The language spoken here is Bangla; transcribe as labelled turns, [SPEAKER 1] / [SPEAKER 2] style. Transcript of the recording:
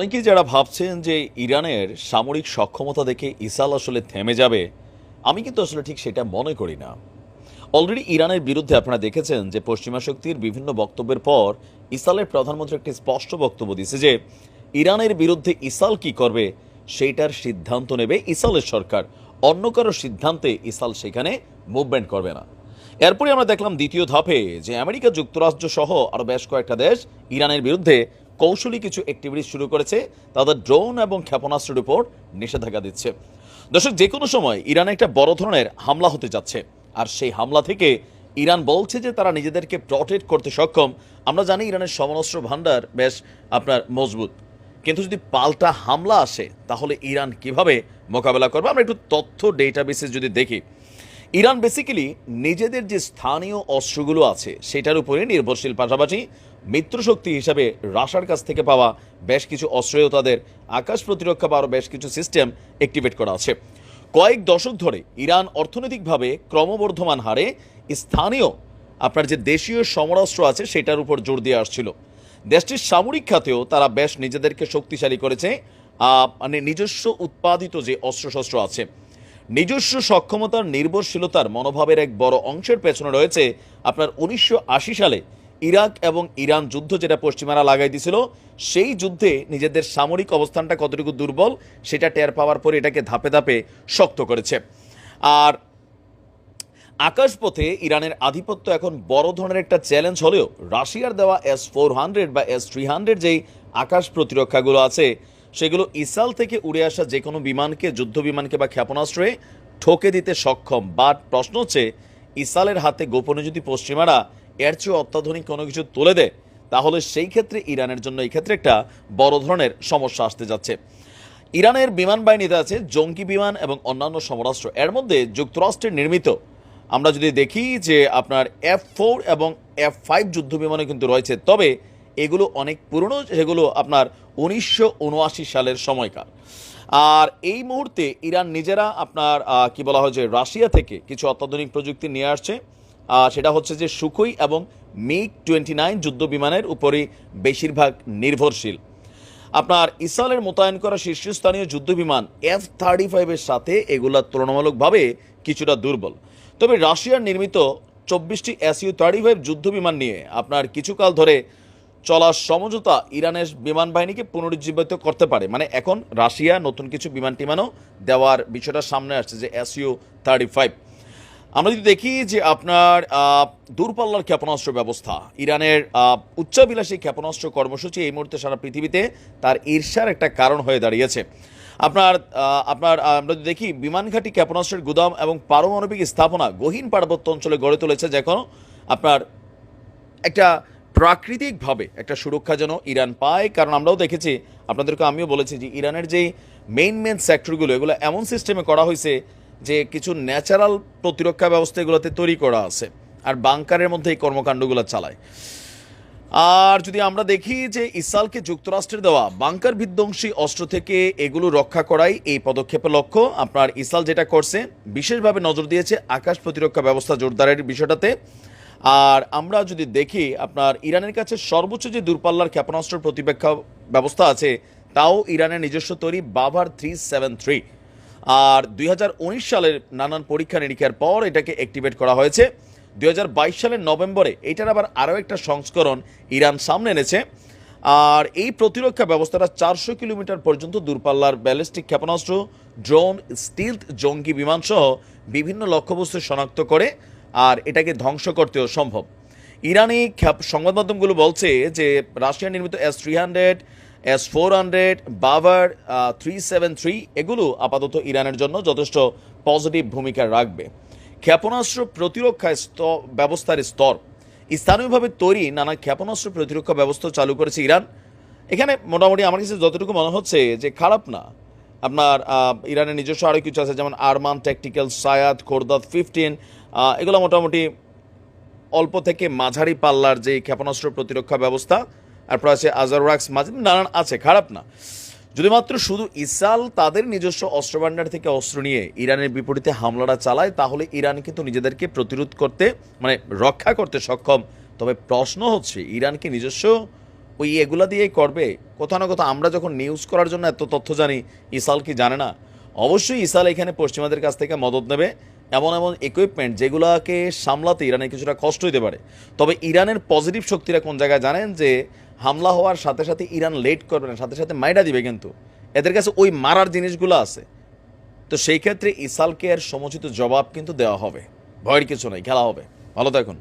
[SPEAKER 1] অনেকেই যারা ভাবছেন যে ইরানের সামরিক সক্ষমতা দেখে ইসাল আসলে থেমে যাবে, আমি কিন্তু আসলে ঠিক সেটা মনে করি না। অলরেডি ইরানের বিরুদ্ধে আপনারা দেখেছেন যে পশ্চিমা শক্তির বিভিন্ন বক্তব্যের পর ইসালের প্রধানমন্ত্রী একটি স্পষ্ট বক্তব্য দিয়েছে যে, ইরানের বিরুদ্ধে ইসাল কি করবে সেইটার সিদ্ধান্ত নেবে ইসালের সরকার। অন্য কারও সিদ্ধান্তে ইসাল সেখানে মুভমেন্ট করবে না। এরপরে আমরা দেখলাম দ্বিতীয় ধাপে যে আমেরিকা যুক্তরাষ্ট্র সহ আরও বেশ কয়েকটা দেশ ইরানের বিরুদ্ধে কৌশলী কিছু অ্যাক্টিভিটি শুরু করেছে, তাদের ড্রোন এবং ক্ষেপণাস্ত্রের উপর নিষেধাজ্ঞা দিচ্ছে। দর্শক, যে কোনো সময় ইরানে একটা বড় ধরনের হামলা হতে যাচ্ছে, আর সেই হামলা থেকে ইরান বলছে যে তারা নিজেদেরকে প্রটেক্ট করতে সক্ষম। আমরা জানি ইরানের সমরাস্ত্র ভাণ্ডার বেশ আপনার মজবুত। কিন্তু যদি পাল্টা হামলা আসে, তাহলে ইরান কীভাবে মোকাবেলা করবে? আমরা একটু তথ্য ডেটাবেসে যদি দেখি, ইরান বেসিক্যালি নিজেদের যে স্থানীয় অস্ত্রগুলো আছে, সেটার উপরে নির্ভরশীল। পাশাপাশি মিত্রশক্তি হিসাবে রাশার কাছ থেকে পাওয়া বেশ কিছু অস্ত্রেও তাদের আকাশ প্রতিরক্ষা বা আরও বেশ কিছু সিস্টেম অ্যাক্টিভেট করা আছে। কয়েক দশক ধরে ইরান অর্থনৈতিকভাবে ক্রমবর্ধমান হারে স্থানীয়, আপনার যে দেশীয় সমরাস্ত্র আছে সেটার উপর জোর দিয়ে আসছিল। দেশটির সামরিক খাতেও তারা বেশ নিজেদেরকে শক্তিশালী করেছে মানে নিজস্ব উৎপাদিত যে অস্ত্রশস্ত্র আছে। নিজস্ব সক্ষমতার নির্ভরশীলতার মনোভাবের এক বড় অংশের পেছনে রয়েছে আপনার উনিশশো আশি সালে ইরাক এবং ইরান যুদ্ধ যেটা পশ্চিমারা লাগাই দিছিল, সেই যুদ্ধে নিজেদের সামরিক অবস্থানটা কতটুকু দুর্বল, সেটা টের পাওয়ার পরে এটাকে ধাপে ধাপে শক্ত করেছে। আর আকাশপথে ইরানের আধিপত্য এখন বড় ধরনের একটা চ্যালেঞ্জ হলেও রাশিয়ার দেওয়া এস ফোর হান্ড্রেড বা এস থ্রি হান্ড্রেড যেই আকাশ প্রতিরক্ষাগুলো আছে, সেগুলো ইসাল থেকে উড়ে আসা যে কোনো বিমানকে, যুদ্ধ বিমানকে বা ক্ষেপণাস্ত্রে ঠকে দিতে সক্ষম। বাট প্রশ্ন হচ্ছে ইসালের হাতে গোপনে যদি পশ্চিমারা এর চেয়ে অত্যাধুনিক কোনো কিছু তুলে দেয়, তাহলে সেই ক্ষেত্রে ইরানের জন্য এই ক্ষেত্রে একটা বড় ধরনের সমস্যা আসতে যাচ্ছে। ইরানের বিমান বাহিনীতে আছে জঙ্গি বিমান এবং অন্যান্য সমরাস্ত্র। এর মধ্যে যুক্তরাষ্ট্রের নির্মিত। আমরা যদি দেখি যে আপনার এফ ফোর এবং এফ ফাইভ যুদ্ধ বিমানও কিন্তু রয়েছে, তবে এগুলো অনেক পুরনো, যেগুলো আপনার উনিশশো উনআশি সালের সময়কার আর এই মুহূর্তে ইরান নিজেরা আপনার কি বলা হয় যে রাশিয়া থেকে কিছু অত্যাধুনিক প্রযুক্তি নিয়ে আসছে। সেটা হচ্ছে যে সুখই এবং মিগ টোয়েন্টি নাইন যুদ্ধ বিমানের উপরই বেশিরভাগ নির্ভরশীল। আপনার ইসরায়েলের মোতায়েন করা শীর্ষস্থানীয় যুদ্ধ বিমান এফ থার্টি ফাইভের সাথে এগুলা তুলনামূলকভাবে কিছুটা দুর্বল। তবে রাশিয়ার নির্মিত চব্বিশটি এসইউ থার্টি ফাইভ যুদ্ধ বিমান নিয়ে আপনার কিছুকাল ধরে চলা সমঝোতা ইরানের বিমান বাহিনীকে পুনরুজ্জীবিত করতে পারে। মানে এখন রাশিয়া নতুন কিছু বিমান টিমানও দেওয়ার বিষয়টা সামনে আসছে যে এসইউ থার্টি ফাইভ। আমরা যদি দেখি যে আপনার দূরপাল্লার ক্ষেপণাস্ত্র ব্যবস্থা, ইরানের উচ্চাবিলাসী ক্ষেপণাস্ত্র কর্মসূচি এই মুহূর্তে সারা পৃথিবীতে তার ঈর্ষার একটা কারণ হয়ে দাঁড়িয়েছে। আপনার আপনার আমরা যদি দেখি, বিমানঘাটি ক্ষেপণাস্ত্রের গুদাম এবং পারমাণবিক স্থাপনা গহীন পার্বত্য অঞ্চলে গড়ে তুলেছে যখন আপনার একটা প্রাকৃতিকভাবে একটা সুরক্ষা যেন ইরান পায়। কারণ আমরাও দেখেছি, আপনাদেরকে আমিও বলেছি যে ইরানের যেই মেইন মেইন সেক্টরগুলো এগুলো এমন সিস্টেমে করা হয়েছে যে কিছু ন্যাচারাল প্রতিরক্ষা ব্যবস্থা এগুলোতে তৈরি করা আছে আর বাংকারের মধ্যে এই কর্মকাণ্ডগুলো চালায়। আর যদি আমরা দেখি যে ইসরায়েলকে যুক্তরাষ্ট্রের দেওয়া বাংকার বিধ্বংসী অস্ত্র থেকে এগুলো রক্ষা করাই এই পদক্ষেপের লক্ষ্য, আপনার ইসরায়েল যেটা করছে, বিশেষভাবে নজর দিয়েছে আকাশ প্রতিরক্ষা ব্যবস্থা জোরদারের বিষয়টাতে। আর আমরা যদি দেখি, আপনার ইরানের কাছে সর্বোচ্চ যে দূরপাল্লার ক্ষেপণাস্ত্র প্রতিরক্ষা ব্যবস্থা আছে, তাও ইরানের নিজস্ব তৈরি বাভার থ্রি সেভেন থ্রি। আর দুই হাজার উনিশ সালের নানান পরীক্ষা নিরীক্ষার পর এটাকে অ্যাক্টিভেট করা হয়েছে। দুই হাজার বাইশ সালের নভেম্বরে এটার আবার আরও একটা সংস্করণ ইরান সামনে এনেছে। আর এই প্রতিরক্ষা ব্যবস্থাটা চারশো কিলোমিটার পর্যন্ত দূরপাল্লার ব্যালিস্টিক ক্ষেপণাস্ত্র, ড্রোন, স্টিলথ, জঙ্গি বিমানসহ বিভিন্ন লক্ষ্যবস্তু শনাক্ত করে আর এটাকে ধ্বংস করতেও সম্ভব। ইরানি সংবাদ মাধ্যমগুলো বলছে যে রাশিয়ার নির্মিত S three hundred S four hundred Bavar three seven three এগুলো আপাতত ইরানের জন্য যথেষ্ট পজিটিভ ভূমিকা রাখবে। ক্ষেপণাস্ত্র প্রতিরক্ষা ব্যবস্থার স্তর। স্থানীয়ভাবে তৈরি নানা ক্ষেপণাস্ত্র প্রতিরক্ষা ব্যবস্থা চালু করেছে ইরান। এখানে মোটামুটি আমার কাছে যতটুকু মনে হচ্ছে যে খারাপ না। আপনার ইরানের নিজস্ব আরও কিছু আছে যেমন Arman tactical Sayyad Khordad fifteen এগুলো মোটামুটি অল্প থেকে মাঝারি পাল্লার যে ক্ষেপণাস্ত্র প্রতিরক্ষা ব্যবস্থা আর আছে আজারওয়াক্স মাঝে নানান আছে, খারাপ না। যদি মাত্র শুধু ইসরায়েল তাদের নিজস্ব অস্ত্রভাণ্ডার থেকে অস্ত্র নিয়ে ইরানের বিপরীতে হামলাটা চালায়, তাহলে ইরান কিন্তু নিজেদেরকে প্রতিরোধ করতে মানে রক্ষা করতে সক্ষম। তবে প্রশ্ন হচ্ছে, ইরান কি নিজস্ব ওই এগুলা দিয়েই করবে? কোথাও না কোথাও আমরা যখন নিউজ করার জন্য এত তথ্য জানি ইসাল কি জানে না? অবশ্যই ইসাল এখানে পশ্চিমাদের কাছ থেকে মদত নেবে। এমন এমন ইকুইপমেন্ট যেগুলোকে সামলাতে ইরানের কিছুটা কষ্ট হতে পারে। তবে ইরানের পজিটিভ শক্তিরা কোন জায়গায় জানেন যে, হামলা হওয়ার সাথে সাথে ইরান লেট করবে না, সাথে সাথে মাইডা দিবে কিন্তু। এদের কাছে ওই মারার জিনিসগুলো আছে। তো সেই ক্ষেত্রে ইসালকে এর সমুচিত জবাব কিন্তু দেওয়া হবে। ভয়ের কিছু নেই, খেলা হবে। ভালো থাকুন।